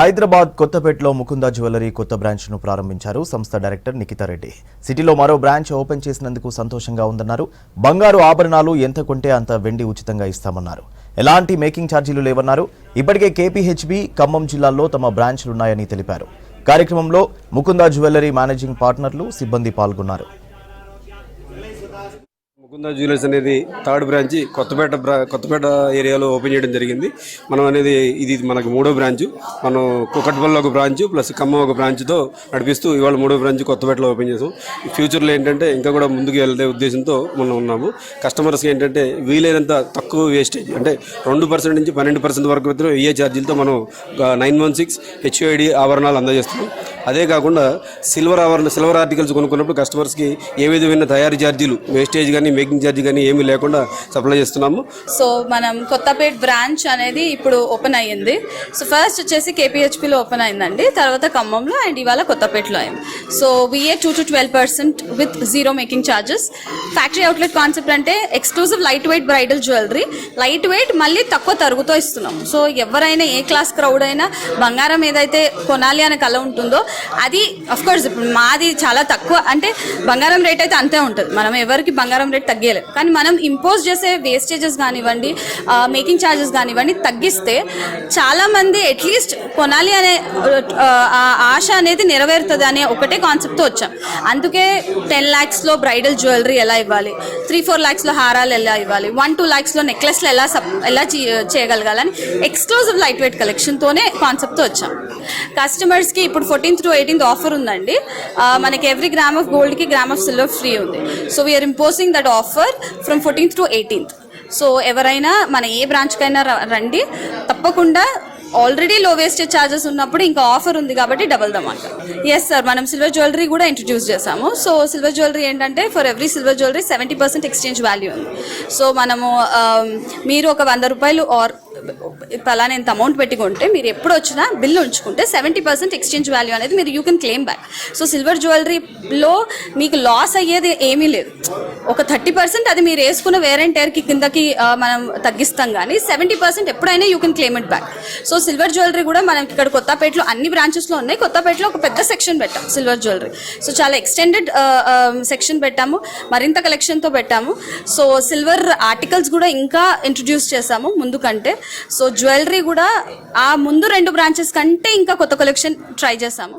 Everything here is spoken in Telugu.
హైదరాబాద్ కొత్తపేటలో ముకుంద జ్యువెలరీ కొత్త బ్రాంచ్ను ప్రారంభించారు సంస్థ డైరెక్టర్ నిఖితా రెడ్డి. సిటీలో మరో బ్రాంచ్ ఓపెన్ చేసినందుకు సంతోషంగా ఉందన్నారు. బంగారు ఆభరణాలు ఎంత కొంటే అంత వెండి ఉచితంగా ఇస్తామన్నారు. ఎలాంటి మేకింగ్ ఛార్జీలు లేవన్నారు. ఇప్పటికే కేపీహెచ్బి ఖమ్మం జిల్లాల్లో తమ బ్రాంచ్లున్నాయని తెలిపారు. కార్యక్రమంలో ముకుంద జ్యువెలరీ మేనేజింగ్ పార్ట్నర్లు సిబ్బంది పాల్గొన్నారు. ముకుంద జ్యువెలర్స్ అనేది థర్డ్ బ్రాంచ్ కొత్తపేట కొత్తపేట ఏరియాలో ఓపెన్ చేయడం జరిగింది. మనం అనేది ఇది మనకు మూడో బ్రాంచ్. మనం కుకట్పల్లి ఒక బ్రాంచ్ ప్లస్ ఖమ్మం ఒక బ్రాంచ్తో నడిపిస్తూ ఇవాళ మూడో బ్రాంచ్ కొత్తపేటలో ఓపెన్ చేసాం. ఫ్యూచర్లో ఏంటంటే ఇంకా కూడా ముందుకు వెళ్ళే ఉద్దేశంతో మనం ఉన్నాము. కస్టమర్స్కి ఏంటంటే వీలైనంత తక్కువ వేస్టేజ్ అంటే రెండు పర్సెంట్ నుంచి పన్నెండు పర్సెంట్ వరకు మాత్రం ఏ ఛార్జీలతో మనం నైన్ వన్ సిక్స్ హెచ్ఐడి ఆభరణాలు అందజేస్తున్నాం. అదే కాకుండా సిల్వర్ ఆభరణ సిల్వర్ ఆర్టికల్స్ కొనుక్కున్నప్పుడు కస్టమర్స్కి ఏ విధమైన తయారీ ఛార్జీలు వేస్టేజ్ కానీ మేకింగ్ ఛార్జీ కానీ ఏమీ లేకుండా సప్లై చేస్తున్నాము. సో మనం కొత్తపేట్ బ్రాంచ్ అనేది ఇప్పుడు ఓపెన్ అయ్యింది. సో ఫస్ట్ వచ్చేసి కేపీహెచ్పిలో ఓపెన్ అయిందండి. తర్వాత ఖమ్మంలో అండ్ ఇవాళ కొత్తపేటలో అయింది. So VA two to twelve percent with zero making charges factory outlet concept అంటే exclusive light weight bridal jewellery light weight మళ్ళీ తక్కువ తరుగుతో ఇస్తున్నాం. సో ఎవరైనా ఏ క్లాస్ క్రౌడ్ అయినా బంగారం ఏదైతే కొనాలి అనే కళ ఉంటుందో అది అఫ్ కోర్స్ మాది చాలా తక్కువ. అంటే బంగారం రేట్ అయితే అంతే ఉంటుంది. మనం ఎవరికి బంగారం రేట్ తగ్గలేదు కానీ మనం ఇంపోజ్ చేసే వేస్టేజెస్ కానివ్వండి మేకింగ్ ఛార్జెస్ కానివ్వండి తగ్గిస్తే చాలామంది అట్లీస్ట్ కొనాలి అనే ఆ, ఆశ అనేది నెరవేరుతుంది అనే ఒకటే కాన్సెప్ట్తో వచ్చాం. అందుకే టెన్ ల్యాక్స్లో బ్రైడల్ జ్యువెలరీ ఎలా ఇవ్వాలి? త్రీ ఫోర్ ల్యాక్స్లో హారాలు ఎలా ఇవ్వాలి? వన్ టూ ల్యాక్స్లో నెక్లెస్లు ఎలా సప్ ఎలా చేయగలగాలని ఎక్స్క్లూజివ్ లైట్ వెయిట్ కలెక్షన్తోనే కాన్సెప్ట్తో వచ్చాం. కస్టమర్స్కి ఇప్పుడు టు ఎయిటీన్త్ ఆఫర్ ఉందండి. మనకి ఎవ్రీ గ్రామ్ ఆఫ్ గోల్డ్కి గ్రామ్ ఆఫ్ సిల్వర్ ఫ్రీ ఉంది. So we're imposing that offer from fourteenth to eighteenth so ఎవరైనా మన ఏ బ్రాంచ్కైనా రండి. తప్పకుండా ఆల్రెడీ లో వేస్టేజ్ ఛార్జెస్ ఉన్నప్పుడు ఇంకా ఆఫర్ ఉంది కాబట్టి డబల్ దమాట ఎస్ సార్ మనం సిల్వర్ జ్యువెలరీ కూడా ఇంట్రడ్యూస్ చేసాము సో సిల్వర్ జ్యువెలరీ ఏంటంటే for every silver jewellery seventy percent exchange value ఉంది. సో మనము మీరు ఒక వంద రూపాయలు ఆర్ పలానా ఎంత అమౌంట్ పెట్టి కొంటే మీరు ఎప్పుడు వచ్చినా బిల్ ఉంచుకుంటే సెవెంటీ పర్సెంట్ ఎక్స్చేంజ్ వాల్యూ అనేది మీరు you can claim back so silver జ్యువెలరీలో మీకు లాస్ అయ్యేది ఏమీ లేదు. ఒక థర్టీ పర్సెంట్ అది మీరు వేసుకున్న వేర్ అండ్ టైర్కి కిందకి మనం తగ్గిస్తాం కానీ సెవెంటీ పర్సెంట్ ఎప్పుడైనా you can claim it back so silver jewellery కూడా మనకి ఇక్కడ కొత్తపేటలో అన్ని బ్రాంచెస్లో ఉన్నాయి. కొత్తపేటలో ఒక పెద్ద సెక్షన్ పెట్టాం సిల్వర్ జ్యువెలరీ సో చాలా ఎక్స్టెండెడ్ సెక్షన్ పెట్టాము. మరింత కలెక్షన్తో పెట్టాము. సో సిల్వర్ ఆర్టికల్స్ కూడా ఇంకా ఇంట్రడ్యూస్ చేశాము ముందు కంటే సో జ్యువెలరీ కూడా ఆ ముందు రెండు బ్రాంచెస్ కంటే ఇంకా కొత్త కలెక్షన్ ట్రై చేసాము